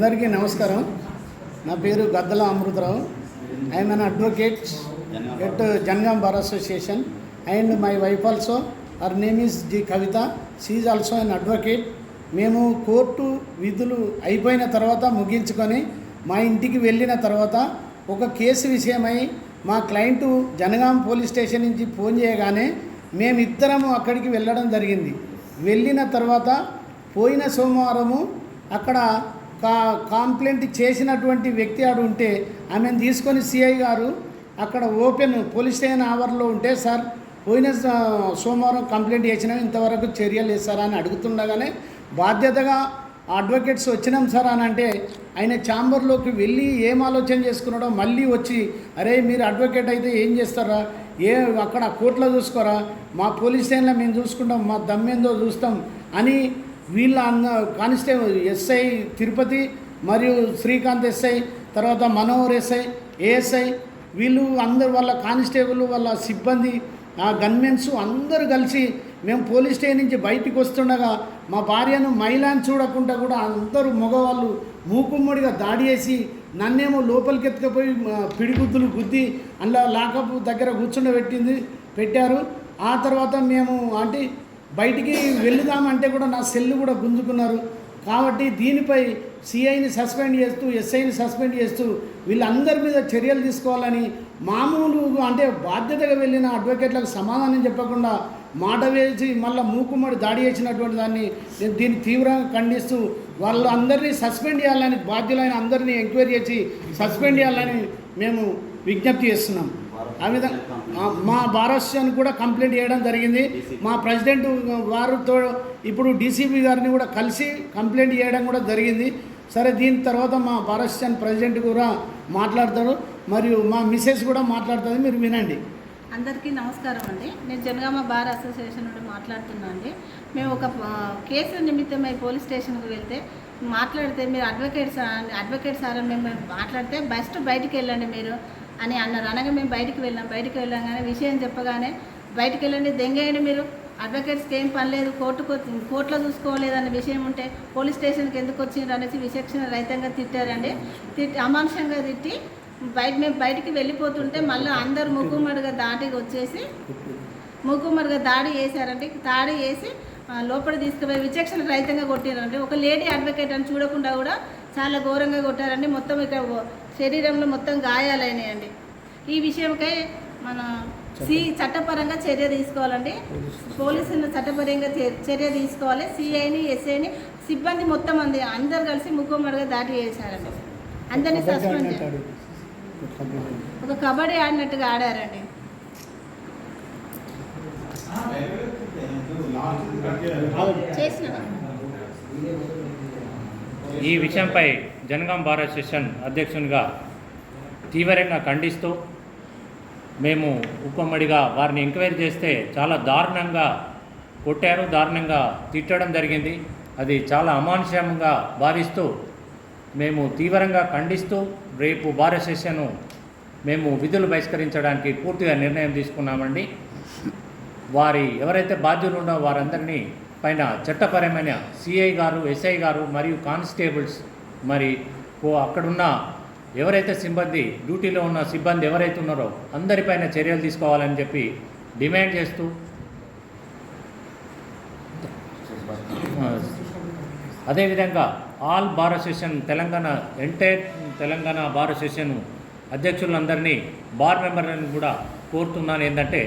అందరికీ నమస్కారం. నా పేరు Gaddala Amrutharao. I'm an advocate at Jangaon bar association and my wife also her name is the Kavitha she also an advocate మేము court విధులు అయిపోయిన తర్వాత ముగించుకొని మా ఇంటికి వెళ్ళిన తర్వాత ఒక కేసు విషయమై మా క్లయింట్ జనగాం పోలీస్ స్టేషన్ నుంచి ఫోన్ చేయగానే మేమిద్దరము అక్కడికి వెళ్ళడం జరిగింది. వెళ్ళిన తర్వాత పోయిన సోమవారము అక్కడ కా కంప్లైంట్ చేసినటువంటి వ్యక్తి ఆడు ఉంటే ఆమెను తీసుకొని సిఐ గారు అక్కడ ఓపెన్ పోలీస్ స్టేషన్ ఆవర్లో ఉంటే సార్ పోయిన సోమవారం కంప్లైంట్ చేసినాం ఇంతవరకు చర్యలు లేదు సార్ అని అడుగుతుండగానే బాధ్యతగా అడ్వకేట్స్ వచ్చినాం సార్ అని అంటే ఆయన ఛాంబర్లోకి వెళ్ళి ఏం ఆలోచన చేసుకున్నాడో మళ్ళీ వచ్చి అరే మీరు అడ్వకేట్ అయితే ఏం చేస్తారా? ఏ అక్కడ కోర్టులో చూసుకోరా? మా పోలీస్ స్టేషన్లో మేము చూసుకుంటాం మా దమ్మేందో చూస్తాం అని వీళ్ళ అన్న కానిస్టేబుల్ ఎస్ఐ తిరుపతి మరియు శ్రీకాంత్ ఎస్ఐ తర్వాత మనోహర్ ఎస్ఐ ఏఎస్ఐ వీళ్ళు అందరు వాళ్ళ కానిస్టేబుల్ వాళ్ళ సిబ్బంది ఆ గన్మెన్స్ అందరూ కలిసి మేము పోలీస్ స్టేషన్ నుంచి బయటికి వస్తుండగా మా భార్యను మైలాన్ చూడకుండా కూడా అందరూ మగవాళ్ళు మూకుమ్మడిగా దాడి చేసి నన్నేమో లోపలికి ఎత్తుకుపోయి పిడిగుద్దులు గుద్ది అందులో లాకప్ దగ్గర కూర్చుండబెట్టింది పెట్టారు. ఆ తర్వాత మేము అంటే బయటికి వెళ్దామంటే కూడా నా సెల్లు కూడా గుంజుకున్నారు. కాబట్టి దీనిపై సిఐని సస్పెండ్ చేస్తూ ఎస్ఐని సస్పెండ్ చేస్తూ వీళ్ళందరి మీద చర్యలు తీసుకోవాలని మామూలు అంటే బాధ్యతగా వెళ్ళిన అడ్వకేట్లకు సమాధానం చెప్పకుండా మాట వేసి మళ్ళీ మూకుమ్మడి దాడి చేసినటువంటి దాన్ని నేను దీన్ని తీవ్రంగా ఖండిస్తూ వాళ్ళందరినీ సస్పెండ్ చేయాలని బాధ్యులైన అందరినీ ఎంక్వైరీ చేసి సస్పెండ్ చేయాలని మేము విజ్ఞప్తి చేస్తున్నాం. ఆ విధంగా మా- మా భారస్యాన్ని కూడా కంప్లైంట్ చేయడం జరిగింది. మా ప్రెసిడెంట్ వారితో ఇప్పుడు డీసీపీ గారిని కూడా కలిసి కంప్లైంట్ చేయడం కూడా జరిగింది. సరే దీని తర్వాత మా భారస్యాన్ ప్రెసిడెంట్ కూడా మాట్లాడతారు. మరియు మా మిస్సెస్ కూడా మాట్లాడుతుంది. మీరు వినండి. అందరికీ నమస్కారం అండి. నేను జనగామ బార్ అసోసియేషన్ నుండి మాట్లాడుతున్నా అండి. మేము ఒక కేసు నిమిత్తమై పోలీస్ స్టేషన్కి వెళ్తే మాట్లాడితే మీరు అడ్వకేట్ సార్ అడ్వకేట్ సార్ అని మేము మాట్లాడితే బెస్ట్ బయటికి వెళ్ళండి మీరు. అని అన్నారు. అనగా మేము బయటికి వెళ్ళాం. బయటికి వెళ్ళగానే విషయం చెప్పగానే బయటికి వెళ్ళండి దెంగేయండి మీరు. అడ్వకేట్స్కి ఏం పని లేదు. కోర్టుకు కోర్టులో చూసుకోలేదన్న విషయం ఉంటే పోలీస్ స్టేషన్కి ఎందుకు వచ్చిండ్రు అనేసి విచక్షణ రహితంగా తిట్టారండి. తిట్టి అమాంసంగా తిట్టి బయట మేము బయటికి వెళ్ళిపోతుంటే మళ్ళీ అందరు ముగ్గుమడిగా దాటికి వచ్చేసి ముగ్గుమడిగా దాడి చేశారండి. దాడి చేసి లోపల తీసుకుపోయి విచక్షణ రహితంగా కొట్టినారండి ఒక లేడీ అడ్వకేట్ అని చూడకుండా కూడా చాలా ఘోరంగా కొట్టారండి. మొత్తం ఇక్కడ శరీరంలో మొత్తం గాయాలైనాయండి. ఈ విషయంకై మన సి చట్టపరంగా చర్య తీసుకోవాలండి. పోలీసులు. చట్టపరంగా చర్య తీసుకోవాలి. సిఐని ఎస్ఐని సిబ్బంది మొత్తం మంది అందరు కలిసి ముక్కుమ్మడిగా దాడి చేశారండి. అందరినీ సస్పెండ్ ఒక కబడ్డీ ఆడినట్టుగా ఆడారండి. చేసిన ఈ విషయంపై జనగాం బార్ అసోసియేషన్ అధ్యక్షునిగా తీవ్రంగా ఖండిస్తూ మేము ఉప్పమ్మడిగా వారిని ఎంక్వైరీ చేస్తే చాలా దారుణంగా కొట్టారు దారుణంగా తిట్టడం జరిగింది. అది చాలా అమానుషంగా భావిస్తూ మేము తీవ్రంగా ఖండిస్తూ రేపు బార్ సెషను మేము విధులు బహిష్కరించడానికి పూర్తిగా నిర్ణయం తీసుకున్నామండి. వారి ఎవరైతే బాధ్యులు ఉన్నో వారందరినీ పైన చట్టపరమైన సిఐ గారు ఎస్ఐ గారు మరియు కానిస్టేబుల్స్ మరి ఓ అక్కడున్న ఎవరైతే సిబ్బంది డ్యూటీలో ఉన్న సిబ్బంది ఎవరైతే ఉన్నారో అందరిపైన చర్యలు తీసుకోవాలని చెప్పి డిమాండ్ చేస్తూ అదేవిధంగా all bar association Telangana entire Telangana bar association అధ్యక్షులందరినీ bar మెంబర్లను కూడా కోరుతున్నాను. ఏంటంటే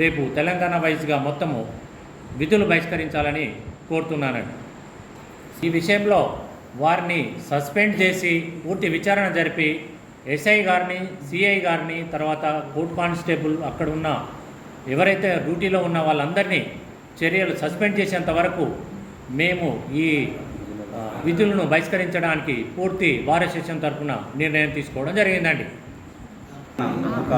రేపు తెలంగాణ వైజ్గా మొత్తము విధులు బహిష్కరించాలని కోరుతున్నానండి. ఈ విషయంలో వారిని సస్పెండ్ చేసి పూర్తి విచారణ జరిపి ఎస్ఐ గారిని సిఐ గారిని తర్వాత కోర్ట్ కానిస్టేబుల్ అక్కడ ఉన్న ఎవరైతే డ్యూటీలో ఉన్న వాళ్ళందరినీ చర్యలు సస్పెండ్ చేసేంత వరకు మేము ఈ విధులను బహిష్కరించడానికి పూర్తి భారత శిక్షణ తరఫున నిర్ణయం తీసుకోవడం జరిగిందండి. ఒక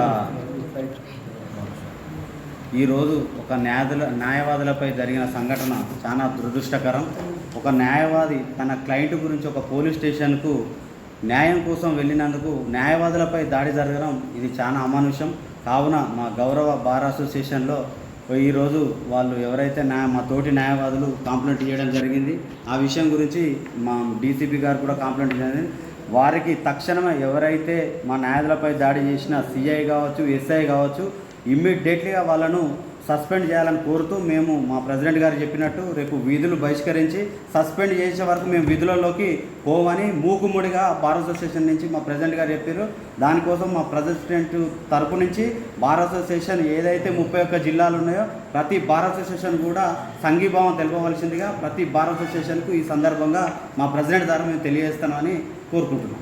ఈరోజు ఒక న్యాయదుల న్యాయవాదులపై జరిగిన సంఘటన చాలా దురదృష్టకరం. ఒక న్యాయవాది తన క్లయింట్ గురించి ఒక పోలీస్ స్టేషన్కు న్యాయం కోసం వెళ్ళినందుకు న్యాయవాదులపై దాడి జరగడం ఇది చాలా అమానుషం. కావున మా గౌరవ బార్ అసోసియేషన్లో ఈరోజు వాళ్ళు ఎవరైతే న్యాయ మా తోటి న్యాయవాదులు కాంప్లైంట్ చేయడం జరిగింది. ఆ విషయం గురించి మా డీసీపీ గారు కూడా కాంప్లైంట్ చేయడం వారికి తక్షణమే ఎవరైతే మా న్యాయాధులపై దాడి చేసిన సిఐ కావచ్చు ఎస్ఐ కావచ్చు ఇమ్మీడియట్లీగా వాళ్ళను సస్పెండ్ చేయాలని కోరుతూ మేము మా ప్రెసిడెంట్ గారు చెప్పినట్టు రేపు విధులు బహిష్కరించి సస్పెండ్ చేసే వరకు మేము విధులలోకి పోవని మూకుముడిగా బార్ అసోసియేషన్ నుంచి మా ప్రెసిడెంట్ గారు చెప్పారు. దానికోసం మా ప్రెసిడెంట్ తరపు నుంచి బార్ అసోసియేషన్ ఏదైతే ముప్పై ఒక్క జిల్లాలు ఉన్నాయో ప్రతి బార్ అసోసియేషన్ కూడా సంఘీభావం తెలుపవలసిందిగా ప్రతి బార్ అసోసియేషన్కు ఈ సందర్భంగా మా ప్రెసిడెంట్ ద్వారా మేము తెలియజేస్తామని కోరుకుంటున్నాం.